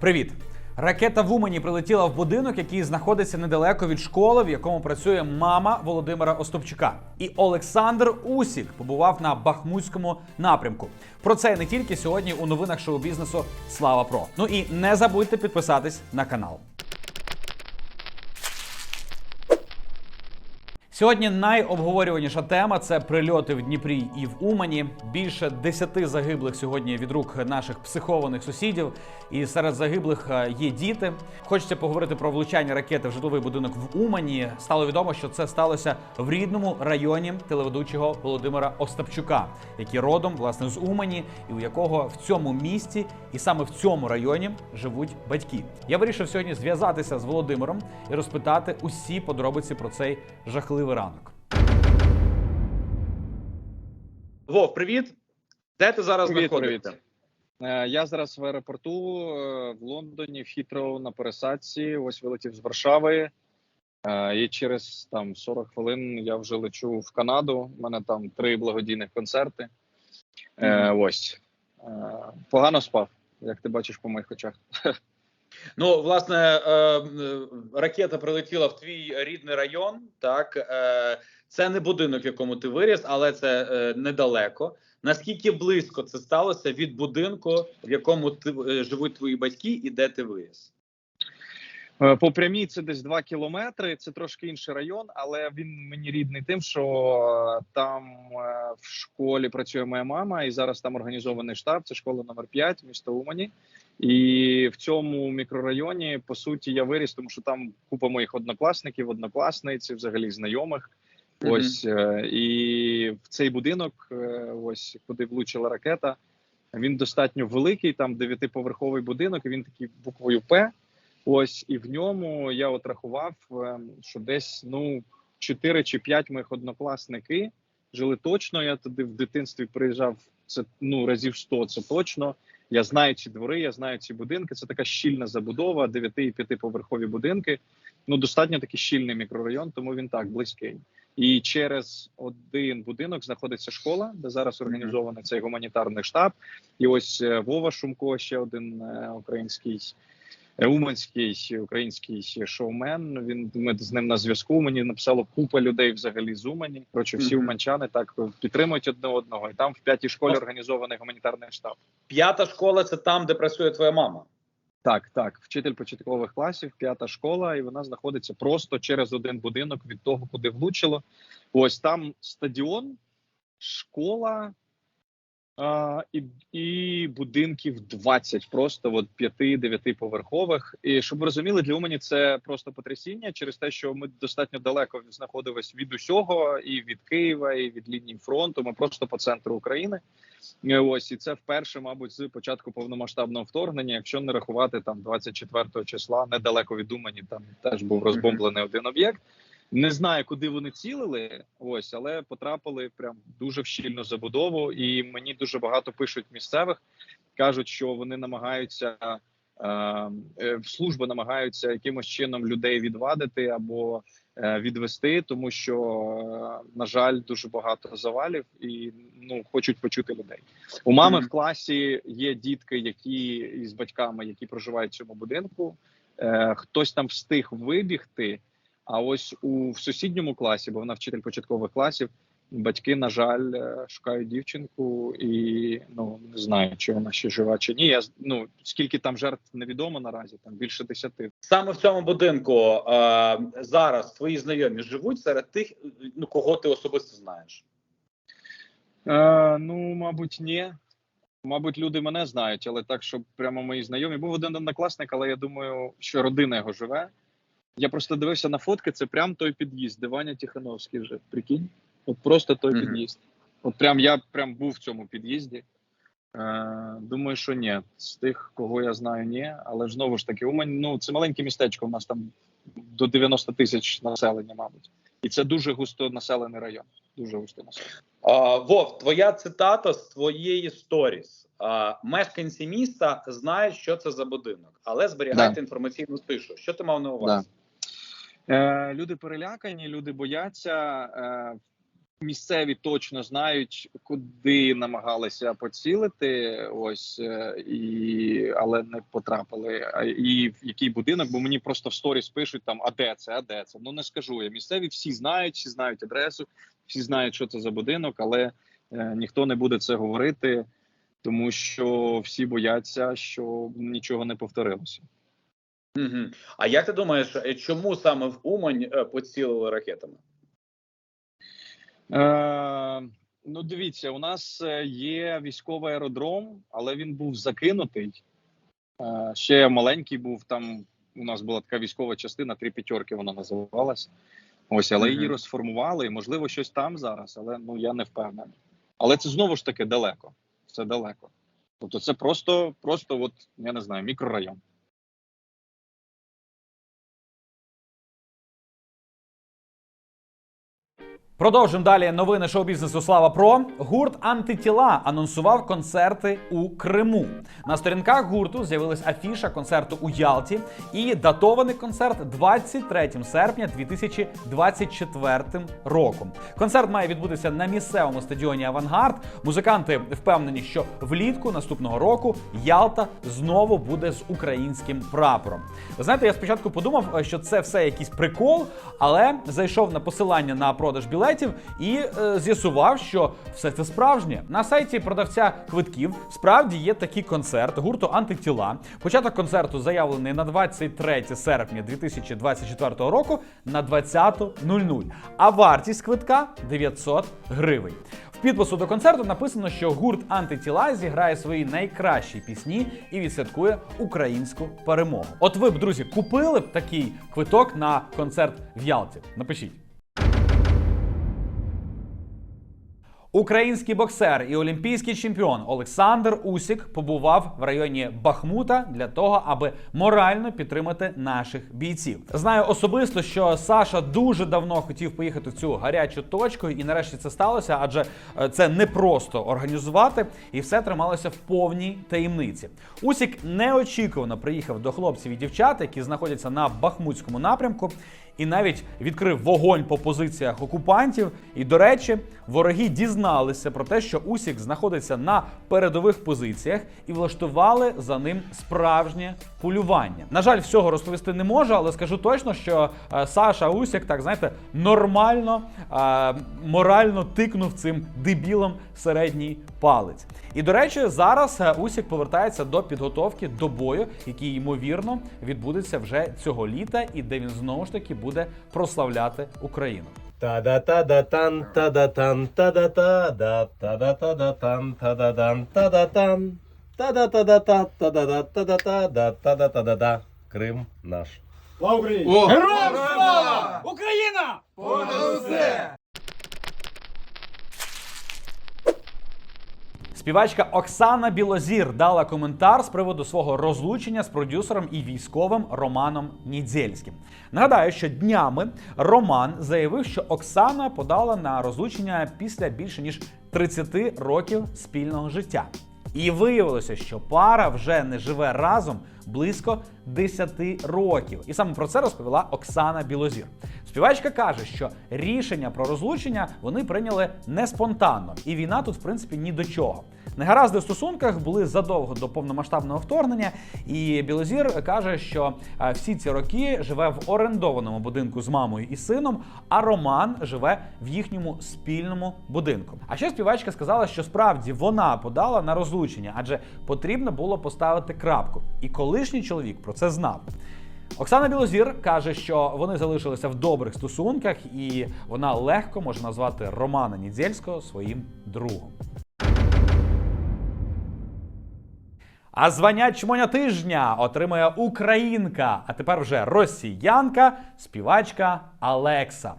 Привіт! Ракета в Умані прилетіла в будинок, який знаходиться недалеко від школи, в якому працює мама Володимира Остопчука. І Олександр Усік побував на Бахмутському напрямку. Про це не тільки сьогодні у новинах шоу-бізнесу Слава Про. Ну і не забудьте підписатись на канал. Сьогодні найобговорюваніша тема це прильоти в Дніпрі і в Умані. Більше десяти загиблих сьогодні від рук наших психованих сусідів. І серед загиблих е, є діти. Хочеться поговорити про влучання ракети в житловий будинок в Умані. Стало відомо, що це сталося в рідному районі телеведучого Володимира Остапчука, який родом власне з Умані, і у якого в цьому місті і саме в цьому районі живуть батьки. Я вирішив сьогодні зв'язатися з Володимиром і розпитати усі подробиці про цей жахливий ранок. Вов, привіт. Де ти зараз Привіт, знаходишся? привіт. Е, Я зараз в аеропорту е, в Лондоні, в Хітроу на пересадці. Ось вилетів з Варшави. Е, І через там 40 хвилин я вже лечу в Канаду. У мене там три благодійних концерти. Е, Ось Е, погано спав, як ти бачиш по моїх очах. Ну, власне, е, е, ракета прилетіла в твій рідний район. Так, е, це не будинок, в якому ти виріс, але це недалеко. Наскільки близько це сталося від будинку, в якому ти живуть твої батьки, і де ти виріс? Е, По прямій це десь 2 кілометри. Це трошки інший район, але він мені рідний тим, що е, там е, в школі працює моя мама, і зараз там організований штаб. Це школа номер 5, місто Умані. І в цьому мікрорайоні по суті я виріс, тому що там купа моїх однокласників, однокласниць, взагалі знайомих. Мгм. Ось е, і в цей будинок, ось куди влучила ракета. Він достатньо великий, там дев'ятиповерховий будинок. і Він такий буквою П. Ось і в ньому я от рахував, е, що десь ну 4 чи 5 моїх однокласники жили точно. Я туди в дитинстві приїжджав це ну разів 100, Це точно. Я знаю ці двори, я знаю ці будинки. Це така щільна забудова, 9 і 5-поверхові будинки. Ну достатньо такий щільний мікрорайон, тому він так близький. І через один будинок знаходиться школа, де зараз організований цей гуманітарний штаб. І ось е, Вова Шумко, ще один е, український уманський український шоумен. Він ми з ним на зв'язку. Мені написало купа людей взагалі з Умані. Коротше, всі Мгм. уманчани так підтримують одне одного. І там в п'ятій школі організований гуманітарний штаб. П'ята школа це там, де працює твоя мама. Так, так, вчитель початкових класів, п'ята школа, і вона знаходиться просто через один будинок від того, куди влучило. Ось там стадіон, школа а, і, і будинків 20, просто от 5-9 поверхових. І щоб ви розуміли, для Умані це просто потрясіння через те, що ми достатньо далеко знаходились від усього, і від Києва, і від лінії фронту. Ми просто по центру України. Ось і це вперше, мабуть, з початку повномасштабного вторгнення, якщо не рахувати там 24 числа, недалеко від Умані, там теж був розбомблений один об'єкт. Не знаю, куди вони цілили, ось, але потрапили прям дуже в щільну забудову. І мені дуже багато пишуть місцевих, кажуть, що вони намагаються е, е, служби намагаються якимось чином людей відвадити або е, відвести, тому що на жаль, дуже багато завалів і ну хочуть почути людей. У мами в класі є дітки, які із батьками, які проживають в цьому будинку. Хтось там встиг вибігти. А ось у в сусідньому класі, бо вона вчитель початкових класів, батьки, на жаль, е, шукають дівчинку, і ну не знаю, чи вона ще жива, чи ні. Я ну скільки там жертв невідомо наразі, там більше десяти. Саме в цьому будинку е, зараз твої знайомі живуть серед тих, ну кого ти особисто знаєш. Е, ну, мабуть, ні. Мабуть, люди мене знають, але так, щоб прямо мої знайомі. Був один однокласник, але я думаю, що родина його живе. Я просто дивився на фотки, це прям той під'їзд, де Ваня Тихановський вже. Прикинь? От просто той Мгм. під'їзд. От прям я прям був в цьому під'їзді. Е, думаю, що ні. З тих, кого я знаю, ні. Але ж знову ж таки, Умань, ну це маленьке містечко. У нас там до 90 тисяч населення, мабуть. І це дуже густо населений район. Дуже густо населений. А, Вов, твоя цитата з твоєї сторіс. А, Мешканці міста знають, що це за будинок, але зберігайте інформаційну тишу. Що ти мав на увазі? Е, люди перелякані, люди бояться. Е, місцеві точно знають, куди намагалися поцілити. Ось е, і але не потрапили. І в який будинок? Бо мені просто в сторіс пишуть там: а де це? А де це? Ну не скажу я. Місцеві всі знають, всі знають адресу, всі знають, що це за будинок, але е, ніхто не буде це говорити, тому що всі бояться, що нічого не повторилося. Угу. А як ти думаєш, е, чому саме в Умань е, поцілили ракетами? Е, ну, дивіться, у нас е, є військовий аеродром, але він був закинутий. Е, ще маленький був там. У нас була така військова частина, три п'ятерки вона називалась. Ось, але її розформували, і можливо щось там зараз, але ну я не впевнений. Але це знову ж таки далеко. Це далеко. Тобто, це просто, просто, от я не знаю, мікрорайон. Продовжимо далі новини шоу-бізнесу Слава Про. Гурт Антитіла анонсував концерти у Криму. На сторінках гурту з'явилась афіша концерту у Ялті і датований концерт 23 серпня 2024 роком. Концерт має відбутися на місцевому стадіоні Авангард. Музиканти впевнені, що влітку наступного року Ялта знову буде з українським прапором. Знаєте, я спочатку подумав, що це все якийсь прикол, але зайшов на посилання на продаж білетів і е, з'ясував, що все це справжнє. На сайті продавця квитків справді є такий концерт гурту Антитіла. Початок концерту заявлений на 23 серпня 2024 року на 20.00. А вартість квитка 900 гривень. В підпису до концерту написано, що гурт Антитіла зіграє свої найкращі пісні і відсвяткує українську перемогу. От ви б, друзі, купили б такий квиток на концерт в Ялті? Напишіть. Український боксер і олімпійський чемпіон Олександр Усік побував в районі Бахмута для того, аби морально підтримати наших бійців. Знаю особисто, що Саша дуже давно хотів поїхати в цю гарячу точку, і нарешті це сталося, адже е, це не просто організувати, і все трималося в повній таємниці. Усік неочікувано приїхав до хлопців і дівчат, які знаходяться на Бахмутському напрямку і навіть відкрив вогонь по позиціях окупантів. І, до речі, вороги дізналися про те, що Усік знаходиться на передових позиціях і влаштували за ним справжнє полювання. На жаль, всього розповісти не можу, але скажу точно, що е, Саша Усік, так знаєте, нормально е, морально тикнув цим дебілом середній палець. І до речі, зараз е, Усік повертається до підготовки до бою, який ймовірно відбудеться вже цього літа, і де він знову ж таки буде прославляти Україну. Та-да-та-да-тан, та-да-тан, та-да-та-да, та-да-та-да-тан, та-да-дан, та-да-тан. Та-да-та-да-та, та-да-да, та-да-та-да, та-да-та-да-да. Крим наш. Героям слава! Україна! Співачка Оксана Білозір дала коментар з приводу свого розлучення з продюсером і військовим Романом Нідзельським. Нагадаю, що днями Роман заявив, що Оксана подала на розлучення після більше ніж 30 років спільного життя. І виявилося, що пара вже не живе разом близько 10 років. І саме про це розповіла Оксана Білозір. Співачка каже, що рішення про розлучення вони прийняли не спонтанно, і війна тут, в принципі, ні до чого. Негаразди в стосунках були задовго до повномасштабного вторгнення, і Білозір каже, що е, всі ці роки живе в орендованому будинку з мамою і сином, а Роман живе в їхньому спільному будинку. А ще співачка сказала, що справді вона подала на розлучення, адже потрібно було поставити крапку. І колишній чоловік про знав. Оксана Білозір каже, що вони залишилися в добрих стосунках, і вона легко може назвати Романа Нідзельського своїм другом. А звання чмоня тижня отримує українка, а тепер вже росіянка, співачка Алекса.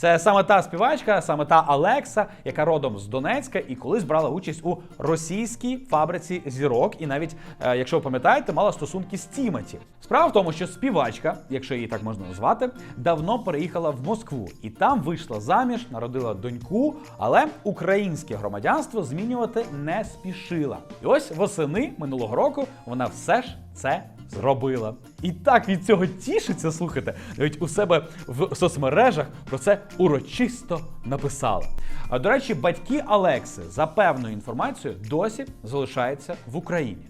Це саме та співачка, саме та Алекса, яка родом з Донецька і колись брала участь у російській фабриці зірок, і навіть, е, якщо ви пам'ятаєте, мала стосунки з Тімоті. Справа в тому, що співачка, якщо її так можна назвати, давно переїхала в Москву і там вийшла заміж, народила доньку, але українське громадянство змінювати не спішила. І ось восени минулого року вона все ж це зробила. І так від цього тішиться, слухайте, навіть у себе в соцмережах про це урочисто написала. А до речі, батьки Алекси за певною інформацією досі залишаються в Україні.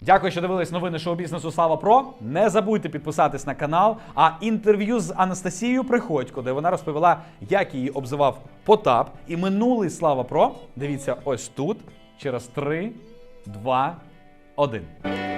Дякую, що дивились новини шоу-бізнесу Слава Про. Не забудьте підписатись на канал. А інтерв'ю з Анастасією Приходько, де вона розповіла, як її обзивав Потап. І минулий Слава Про. Дивіться ось тут. Через 3, 2, 1.